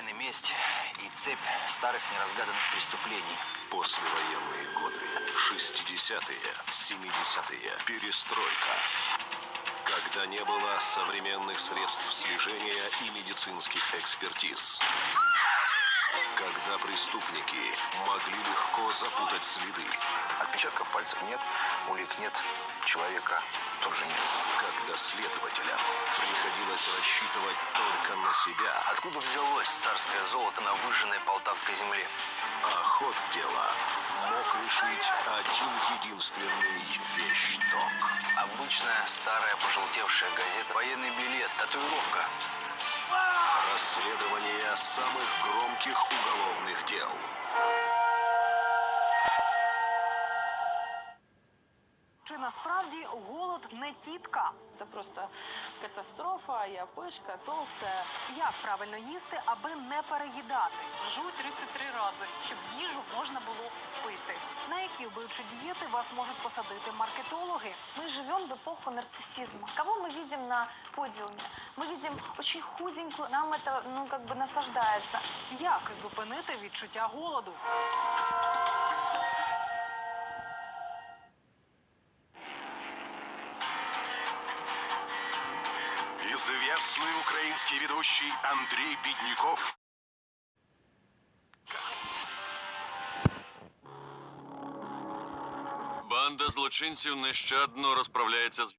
тайны, месть и цепь старых неразгаданных преступлений. Послевоенные годы. 60-е, 70-е. Перестройка. Когда не было современных средств слежения и медицинских экспертиз. Когда преступники могли легко запутать следы. Отпечатков пальцев нет, улик нет, человека тоже нет. Когда следователям приходилось рассчитывать только на себя. Откуда взялось царское золото на выжженной полтавской земле? Ход дела мог решить один единственный вещдок. Обычная старая пожелтевшая газета, военный билет, татуировка. Расследование самых громких уголовных дел. насправді голод не тітка? Это просто катастрофа, я пышка, толстая. Як правильно їсти, аби не переїдати? Жуй 33 рази, щоб їжу можна було пити. На які вбивчі дієти вас можуть посадити маркетологи? Мы живем в эпоху нарциссизма. Кого мы видим на подиуме? Мы видим очень худенькую, нам это, ну, как бы наслаждается. Як зупинити відчуття голоду? Известный украинский ведущий Андрей Бедняков. Банда злочинців нещадно розправляється з